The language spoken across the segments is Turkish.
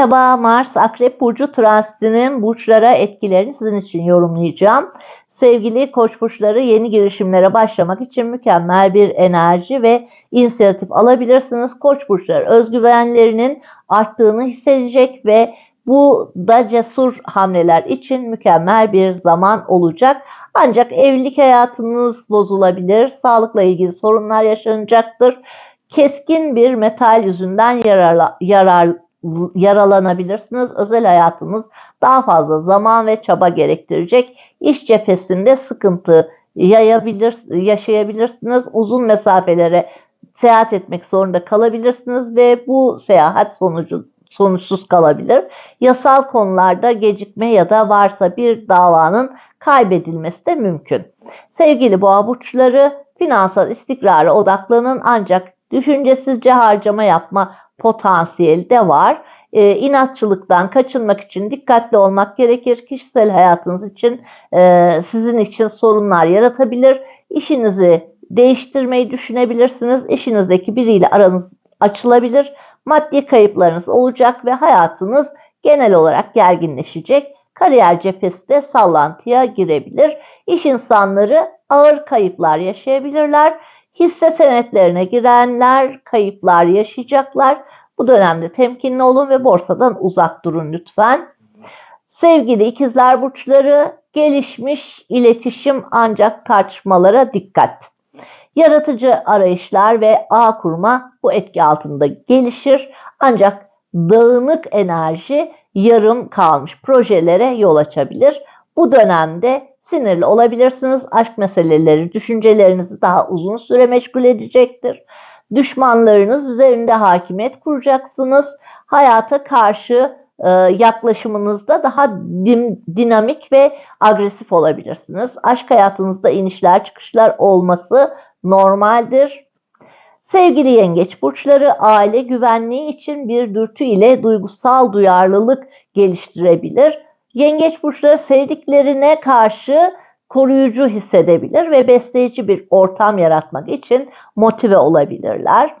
Merhaba Mars Akrep Burcu transitinin burçlara etkilerini sizin için yorumlayacağım. Sevgili koç burçları yeni girişimlere başlamak için mükemmel bir enerji ve inisiyatif alabilirsiniz. Koç burçları özgüvenlerinin arttığını hissedecek ve bu da cesur hamleler için mükemmel bir zaman olacak. Ancak evlilik hayatınız bozulabilir, sağlıkla ilgili sorunlar yaşanacaktır. Keskin bir metal yüzünden yararla, yarar, yaralanabilirsiniz. Özel hayatınız daha fazla zaman ve çaba gerektirecek. İş cephesinde sıkıntı yayabilir, yaşayabilirsiniz. Uzun mesafelere seyahat etmek zorunda kalabilirsiniz ve bu seyahat sonucu sonuçsuz kalabilir. Yasal konularda gecikme ya da varsa bir davanın kaybedilmesi de mümkün. Sevgili boğa burçları finansal istikrara odaklanın ancak düşüncesizce harcama yapma potansiyeli de var. E, inatçılıktan kaçınmak için dikkatli olmak gerekir. Kişisel hayatınız için e, sizin için sorunlar yaratabilir. İşinizi değiştirmeyi düşünebilirsiniz. Eşinizdeki biriyle aranız açılabilir. Maddi kayıplarınız olacak ve hayatınız genel olarak gerginleşecek. Kariyer cephesi de sallantıya girebilir. İş insanları ağır kayıplar yaşayabilirler. Hisse senetlerine girenler kayıplar yaşayacaklar. Bu dönemde temkinli olun ve borsadan uzak durun lütfen. Sevgili ikizler burçları gelişmiş iletişim ancak tartışmalara dikkat. Yaratıcı arayışlar ve ağ kurma bu etki altında gelişir. Ancak dağınık enerji yarım kalmış projelere yol açabilir. Bu dönemde sinirli olabilirsiniz. Aşk meseleleri düşüncelerinizi daha uzun süre meşgul edecektir. Düşmanlarınız üzerinde hakimiyet kuracaksınız. Hayata karşı e, yaklaşımınızda daha dim, dinamik ve agresif olabilirsiniz. Aşk hayatınızda inişler çıkışlar olması normaldir. Sevgili yengeç burçları aile güvenliği için bir dürtü ile duygusal duyarlılık geliştirebilir. Yengeç burçları sevdiklerine karşı koruyucu hissedebilir ve besleyici bir ortam yaratmak için motive olabilirler.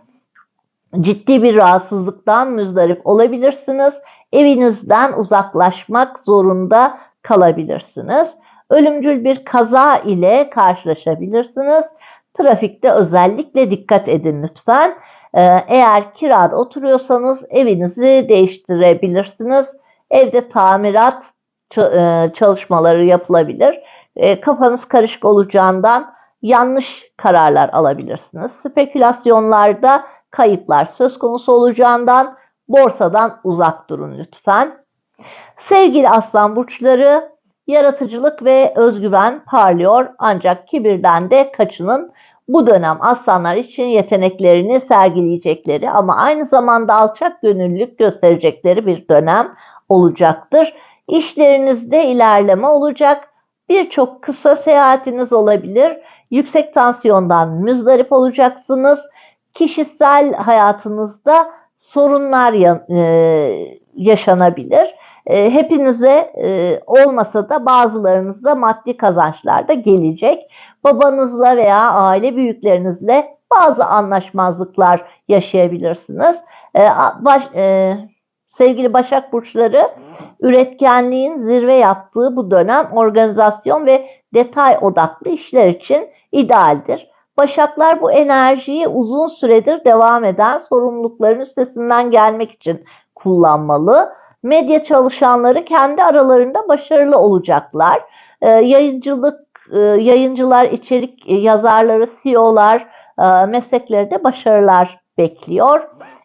Ciddi bir rahatsızlıktan müzdarip olabilirsiniz. Evinizden uzaklaşmak zorunda kalabilirsiniz. Ölümcül bir kaza ile karşılaşabilirsiniz. Trafikte özellikle dikkat edin lütfen. Ee, eğer kirada oturuyorsanız evinizi değiştirebilirsiniz. Evde tamirat çalışmaları yapılabilir. E, kafanız karışık olacağından yanlış kararlar alabilirsiniz. Spekülasyonlarda kayıplar söz konusu olacağından borsadan uzak durun lütfen. Sevgili aslan burçları yaratıcılık ve özgüven parlıyor ancak kibirden de kaçının. Bu dönem aslanlar için yeteneklerini sergileyecekleri ama aynı zamanda alçak gönüllülük gösterecekleri bir dönem olacaktır. İşlerinizde ilerleme olacak. Birçok kısa seyahatiniz olabilir. Yüksek tansiyondan müzdarip olacaksınız. Kişisel hayatınızda sorunlar e, yaşanabilir. E, hepinize e, olmasa da bazılarınızda maddi kazançlar da gelecek. Babanızla veya aile büyüklerinizle bazı anlaşmazlıklar yaşayabilirsiniz. Baş, sevgili Başak Burçları üretkenliğin zirve yaptığı bu dönem organizasyon ve detay odaklı işler için idealdir. Başaklar bu enerjiyi uzun süredir devam eden sorumlulukların üstesinden gelmek için kullanmalı. Medya çalışanları kendi aralarında başarılı olacaklar. Ee, yayıncılık, e, yayıncılar, içerik yazarları, CEO'lar e, meslekleri de başarılar bekliyor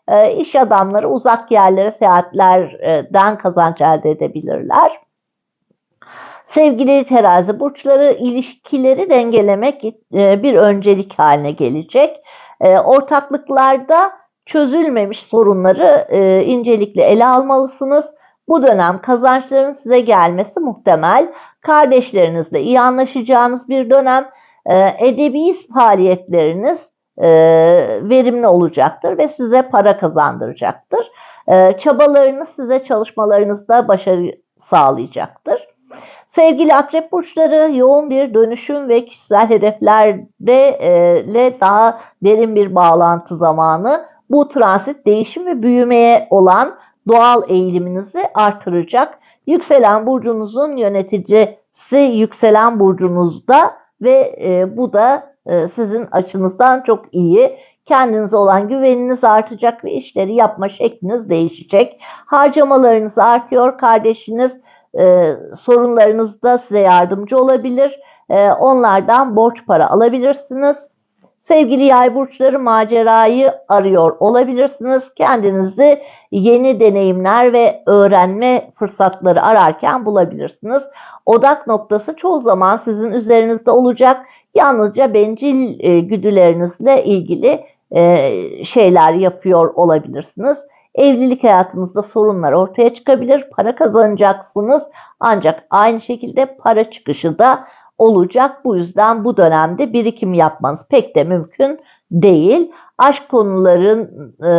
e, iş adamları uzak yerlere seyahatlerden kazanç elde edebilirler. Sevgili terazi burçları ilişkileri dengelemek e, bir öncelik haline gelecek. E, ortaklıklarda çözülmemiş sorunları e, incelikle ele almalısınız. Bu dönem kazançların size gelmesi muhtemel. Kardeşlerinizle iyi anlaşacağınız bir dönem. Edebi faaliyetleriniz e, verimli olacaktır ve size para kazandıracaktır. E, çabalarınız size çalışmalarınızda başarı sağlayacaktır. Sevgili akrep burçları yoğun bir dönüşüm ve kişisel hedeflerle e, daha derin bir bağlantı zamanı. Bu transit değişim ve büyümeye olan doğal eğiliminizi artıracak. Yükselen burcunuzun yöneticisi yükselen burcunuzda ve e, bu da sizin açınızdan çok iyi. Kendinize olan güveniniz artacak ve işleri yapma şekliniz değişecek. Harcamalarınız artıyor. Kardeşiniz e, sorunlarınızda size yardımcı olabilir. E, onlardan borç para alabilirsiniz. Sevgili yay burçları macerayı arıyor olabilirsiniz. Kendinizi yeni deneyimler ve öğrenme fırsatları ararken bulabilirsiniz. Odak noktası çoğu zaman sizin üzerinizde olacak. Yalnızca bencil e, güdülerinizle ilgili e, şeyler yapıyor olabilirsiniz. Evlilik hayatınızda sorunlar ortaya çıkabilir. Para kazanacaksınız ancak aynı şekilde para çıkışı da olacak. Bu yüzden bu dönemde birikim yapmanız pek de mümkün değil. Aşk konuların e,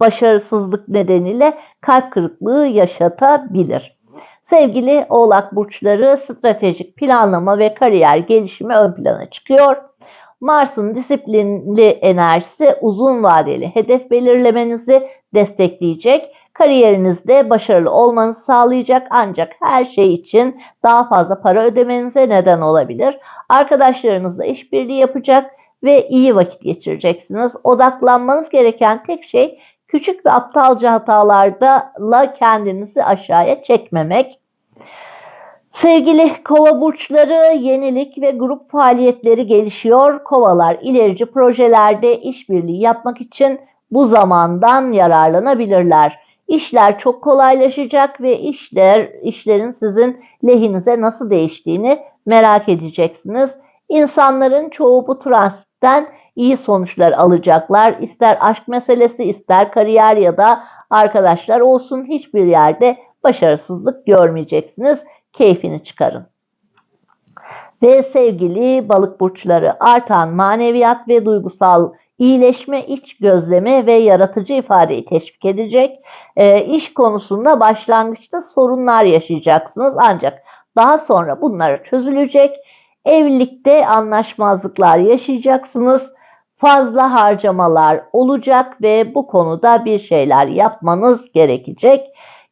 başarısızlık nedeniyle kalp kırıklığı yaşatabilir. Sevgili Oğlak burçları stratejik planlama ve kariyer gelişimi ön plana çıkıyor. Mars'ın disiplinli enerjisi uzun vadeli hedef belirlemenizi destekleyecek. Kariyerinizde başarılı olmanızı sağlayacak ancak her şey için daha fazla para ödemenize neden olabilir. Arkadaşlarınızla işbirliği yapacak ve iyi vakit geçireceksiniz. Odaklanmanız gereken tek şey küçük ve aptalca hatalarla kendinizi aşağıya çekmemek. Sevgili kova burçları yenilik ve grup faaliyetleri gelişiyor. Kovalar ilerici projelerde işbirliği yapmak için bu zamandan yararlanabilirler. İşler çok kolaylaşacak ve işler işlerin sizin lehinize nasıl değiştiğini merak edeceksiniz. İnsanların çoğu bu transitten iyi sonuçlar alacaklar. İster aşk meselesi, ister kariyer ya da arkadaşlar olsun hiçbir yerde başarısızlık görmeyeceksiniz. Keyfini çıkarın. Ve sevgili balık burçları artan maneviyat ve duygusal iyileşme, iç gözleme ve yaratıcı ifadeyi teşvik edecek. E, iş konusunda başlangıçta sorunlar yaşayacaksınız ancak daha sonra bunlar çözülecek. Evlilikte anlaşmazlıklar yaşayacaksınız. Fazla harcamalar olacak ve bu konuda bir şeyler yapmanız gerekecek.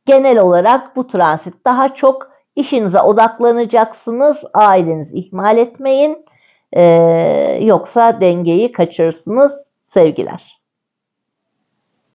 Genel olarak bu transit daha çok işinize odaklanacaksınız. Ailenizi ihmal etmeyin. Ee, yoksa dengeyi kaçırırsınız. Sevgiler.